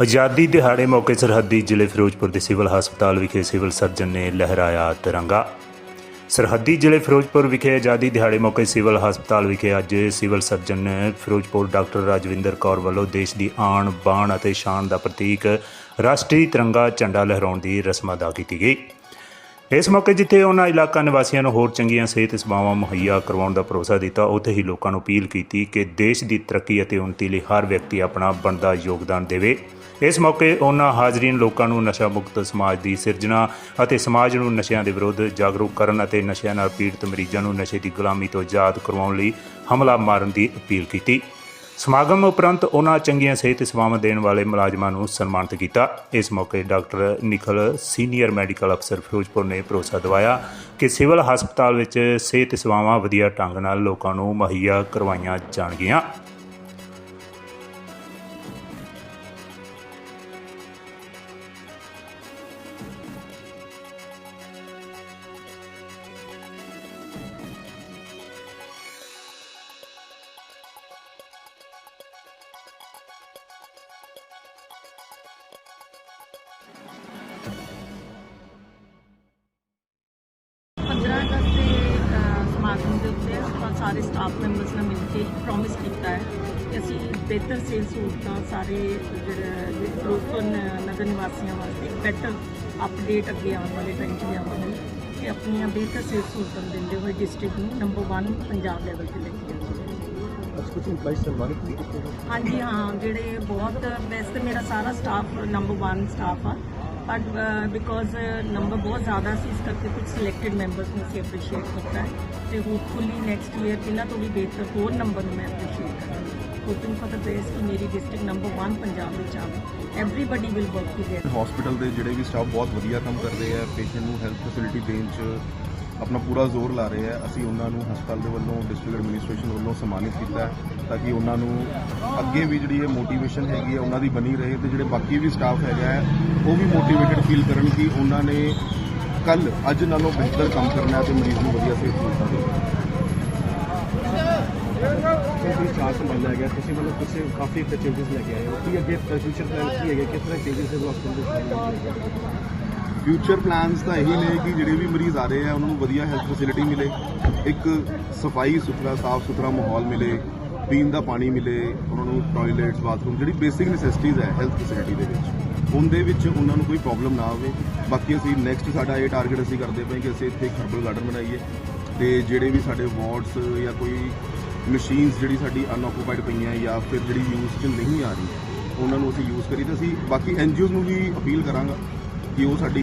ਆਜ਼ਾਦੀ ਦਿਹਾੜੇ ਮੌਕੇ ਸਰਹੱਦੀ ਜ਼ਿਲ੍ਹੇ ਫਿਰੋਜ਼ਪੁਰ ਦੇ ਸਿਵਲ ਹਸਪਤਾਲ ਵਿਖੇ ਸਿਵਲ ਸਰਜਨ ਨੇ ਲਹਿਰਾਇਆ ਤਿਰੰਗਾ। ਸਰਹੱਦੀ ਜ਼ਿਲ੍ਹੇ ਫਿਰੋਜ਼ਪੁਰ ਵਿਖੇ ਆਜ਼ਾਦੀ ਦਿਹਾੜੇ ਮੌਕੇ ਸਿਵਲ ਹਸਪਤਾਲ ਵਿਖੇ ਅੱਜ civil surgeon Firozpur doctor Rajwinder Kaur ਵੱਲੋਂ ਦੇਸ਼ ਦੀ ਆਣ, ਬਾਣ ਅਤੇ ਸ਼ਾਨ ਦਾ ਪ੍ਰਤੀਕ ਰਾਸ਼ਟਰੀ ਤਿਰੰਗਾ ਝੰਡਾ ਲਹਿਰਾਉਣ ਦੀ ਰਸਮ ਅਦਾ ਕੀਤੀ ਗਈ। ਇਸ ਮੌਕੇ ਜਿੱਥੇ ਉਹਨਾਂ ਇਲਾਕਾ ਨਿਵਾਸੀਆਂ ਨੂੰ ਹੋਰ ਚੰਗੀਆਂ ਸਿਹਤ ਸੇਵਾਵਾਂ ਮੁਹੱਈਆ ਕਰਵਾਉਣ ਦਾ ਭਰੋਸਾ ਦਿੱਤਾ, ਉੱਥੇ ਹੀ ਲੋਕਾਂ ਨੂੰ ਅਪੀਲ ਕੀਤੀ ਕਿ ਦੇਸ਼ ਦੀ ਤਰੱਕੀ ਅਤੇ ਉન્નਤੀ ਲਈ ਹਰ ਵਿਅਕਤੀ ਆਪਣਾ ਬਣਦਾ ਯੋਗਦਾਨ ਦੇਵੇ। ਇਸ ਮੌਕੇ ਉਹਨਾਂ ਹਾਜ਼ਰੀਨ ਲੋਕਾਂ ਨੂੰ ਨਸ਼ਾ ਮੁਕਤ ਸਮਾਜ ਦੀ ਸਿਰਜਣਾ ਅਤੇ ਸਮਾਜ ਨੂੰ ਨਸ਼ਿਆਂ ਦੇ ਵਿਰੁੱਧ ਜਾਗਰੂਕ ਕਰਨ ਅਤੇ ਨਸ਼ਿਆਂ ਨਾਲ ਪੀੜਤ ਮਰੀਜ਼ਾਂ ਨੂੰ ਨਸ਼ੇ ਦੀ ਗੁਲਾਮੀ ਤੋਂ ਆਜ਼ਾਦ ਕਰਵਾਉਣ ਲਈ ਹਮਲਾ ਮਾਰਨ ਦੀ ਅਪੀਲ ਕੀਤੀ। ਸਮਾਗਮ ਉਪਰੰਤ ਉਹਨਾਂ ਚੰਗੀਆਂ ਸਿਹਤ ਸੇਵਾਵਾਂ ਦੇਣ ਵਾਲੇ ਮੁਲਾਜ਼ਮਾਂ ਨੂੰ ਸਨਮਾਨਿਤ ਕੀਤਾ। ਇਸ ਮੌਕੇ ਡਾਕਟਰ ਨਿਖਲ, ਸੀਨੀਅਰ ਮੈਡੀਕਲ ਅਫਸਰ ਫਿਰੋਜ਼ਪੁਰ ਨੇ ਭਰੋਸਾ ਦਿਵਾਇਆ ਕਿ ਸਿਵਲ ਹਸਪਤਾਲ ਵਿੱਚ ਸਿਹਤ ਸੇਵਾਵਾਂ ਵਧੀਆ ਢੰਗ ਨਾਲ ਲੋਕਾਂ ਨੂੰ ਮੁਹੱਈਆ ਕਰਵਾਈਆਂ ਜਾਣਗੀਆਂ। ਉੱਤੇ ਆਪਾਂ ਸਾਰੇ ਸਟਾਫ ਮੈਂਬਰਸ ਨਾਲ ਮਿਲ ਕੇ ਪ੍ਰੋਮਿਸ ਕੀਤਾ ਹੈ ਕਿ ਅਸੀਂ ਬਿਹਤਰ ਸਿਹਤ ਸਹੂਲਤਾਂ ਸਾਰੇ ਜਿਹੜੇ ਫਿਰੋਜ਼ਪੁਰ ਨ- ਨਗਰ ਨਿਵਾਸੀਆਂ ਵਾਸਤੇ ਬੈਟਰ ਅਪਡੇਟ ਅੱਗੇ ਆਉਣ ਵਾਲੇ ਟਾਈਮ 'ਚ ਲਿਆਵਾਂਗੇ ਕਿ ਆਪਣੀਆਂ ਬਿਹਤਰ ਸਿਹਤ ਸਹੂਲਤਾਂ ਦਿੰਦੇ ਹੋਏ ਡਿਸਟ੍ਰਿਕਟ ਨੂੰ ਨੰਬਰ 1 ਪੰਜਾਬ ਲੈਵਲ ਤੇ ਲੈ ਕੇ ਹਾਂਜੀ ਹਾਂ ਜਿਹੜੇ ਬਹੁਤ ਵੈਸੇ ਮੇਰਾ ਸਾਰਾ ਸਟਾਫ ਨੰਬਰ 1 ਸਟਾਫ ਆ। ਬਟ ਬਿਕੋਜ਼ ਨੰਬਰ ਬਹੁਤ ਜ਼ਿਆਦਾ ਸੀ ਇਸ ਕਰਕੇ ਕੁਝ ਸਿਲੈਕਟਡ ਮੈਂਬਰਸ ਨੂੰ ਅਸੀਂ ਅਪਰੀਸ਼ੀਏਟ ਕੀਤਾ ਹੈ ਤੇ ਹੋਪਫੁਲੀ ਨੈਕਸਟ ਈਅਰ ਇਹਨਾਂ ਤੋਂ ਵੀ ਬਿਹਤਰ ਹੋਰ ਨੰਬਰ ਨੂੰ ਮੈਂ ਅਪਰੀਸ਼ੀਏਟ ਕਰਾਂਗੀ ਹੋਪਿੰਗ ਫॉर द ਬੈਸਟ ਕਿ ਮੇਰੀ ਡਿਸਟ੍ਰਿਕਟ ਨੰਬਰ 1 ਪੰਜਾਬ ਵਿੱਚ ਆਵੇ everybody will work together hospital ਦੇ ਜਿਹੜੇ ਵੀ ਸਟਾਫ ਬਹੁਤ ਵਧੀਆ ਕੰਮ ਕਰਦੇ ਰਹੇ ਆ ਪੇਸ਼ੈਂਟ ਨੂੰ ਹੈਲਥ ਫੈਸਿਲਿਟੀ ਦੇਣ 'ਚ ਆਪਣਾ ਪੂਰਾ ਜ਼ੋਰ ਲਾ ਰਹੇ ਆ। ਅਸੀਂ ਉਹਨਾਂ ਨੂੰ ਹਸਪਤਾਲ ਦੇ ਵੱਲੋਂ ਡਿਸਟ੍ਰਿਕਟ ਐਡਮਿਨਿਸਟ੍ਰੇਸ਼ਨ ਵੱਲੋਂ ਸਨਮਾਨਿਤ ਕੀਤਾ ਤਾਂ ਕਿ ਉਹਨਾਂ ਨੂੰ ਅੱਗੇ ਵੀ ਜਿਹੜੀ ਇਹ ਮੋਟੀਵੇਸ਼ਨ ਹੈਗੀ ਹੈ ਉਹਨਾਂ ਦੀ ਬਣੀ ਰਹੇ ਤੇ ਜਿਹੜੇ ਬਾਕੀ ਵੀ ਸਟਾਫ ਹੈਗਾ ਹੈ ਉਹ ਵੀ ਮੋਟੀਵੇਟਡ ਫੀਲ ਕਰਨ ਕਿ ਉਹਨਾਂ ਨੇ ਕੱਲ ਅੱਜ ਨਾਲੋਂ ਬਿਹਤਰ ਕੰਮ ਕਰਨਾ ਹੈ ਤੇ ਮਰੀਜ਼ ਨੂੰ ਵਧੀਆ ਸਿਹਤ ਸਹੂਲਤਾਂ ਦੇਣਾ ਤੁਸੀਂ ਚਾਰ ਸੰਭਾਲਿਆ ਗਿਆ। ਤੁਸੀਂ ਮਤਲਬ ਕੁਝ ਕਾਫੀ ਚੇਂਜਸ ਲੈ ਕੇ ਆਏ ਹੋ। ਕੀ ਅੱਗੇ ਫਿਊਚਰ ਪਲਾਨ ਕੀ ਹੈਗੇ? ਕਿਸ ਤਰ੍ਹਾਂ ਚੇਂਜਸ ਹੈ ਹਸਪਤਾਲ ਦੇ? ਫਿਊਚਰ ਪਲਾਨਸ ਤਾਂ ਇਹੀ ਨੇ ਕਿ ਜਿਹੜੇ ਵੀ ਮਰੀਜ਼ ਆ ਰਹੇ ਆ, ਉਹਨਾਂ ਨੂੰ ਵਧੀਆ ਹੈਲਥ ਫੈਸਿਲਿਟੀ ਮਿਲੇ, ਇੱਕ ਸਫ਼ਾਈ ਸੁਥਰਾ, ਸਾਫ਼ ਸੁਥਰਾ ਮਾਹੌਲ ਮਿਲੇ, ਪੀਣ ਦਾ ਪਾਣੀ ਮਿਲੇ, ਉਹਨਾਂ ਨੂੰ ਟਾਇਲਟਸ ਬਾਥਰੂਮ ਜਿਹੜੀ ਬੇਸਿਕ ਨੈਸੈਸਿਟੀਜ਼ ਹੈ ਹੈਲਥ ਫੈਸਿਲਿਟੀ ਦੇ ਵਿੱਚ। ਉਹਦੇ ਵਿੱਚ ਉਹਨਾਂ ਨੂੰ ਕੋਈ ਪ੍ਰੋਬਲਮ ਨਾ ਆਵੇ। ਬਾਕੀ ਅਸੀਂ ਨੈਕਸਟ ਸਾਡਾ ਇਹ ਟਾਰਗੇਟ ਅਸੀਂ ਕਰਦੇ ਪਏ ਕਿ ਅਸੀਂ ਇੱਥੇ ਇੱਕ ਹਰਬਲ ਗਾਰਡਨ ਬਣਾਈਏ ਤੇ ਜਿਹੜੇ ਵੀ ਸਾਡੇ ਵਾਰਡਸ ਜਾਂ ਕੋਈ ਮਸ਼ੀਨਸ ਜਿਹੜੀ ਸਾਡੀ ਅਨਆਕੂਪਾਈਡ ਪਈਆਂ ਜਾਂ ਫਿਰ ਜਿਹੜੀ ਯੂਜ਼ 'ਚ ਨਹੀਂ ਆ ਰਹੀ, ਉਹਨਾਂ ਨੂੰ ਅਸੀਂ ਯੂਜ਼ ਕਰੀ ਤਾਂ ਅਸੀਂ ਬਾਕੀ ਐਨਜੀਓਜ਼ ਨੂੰ ਵੀ ਅਪੀਲ ਕਰਾਂਗਾ ਕਿ ਉਹ ਸਾਡੀ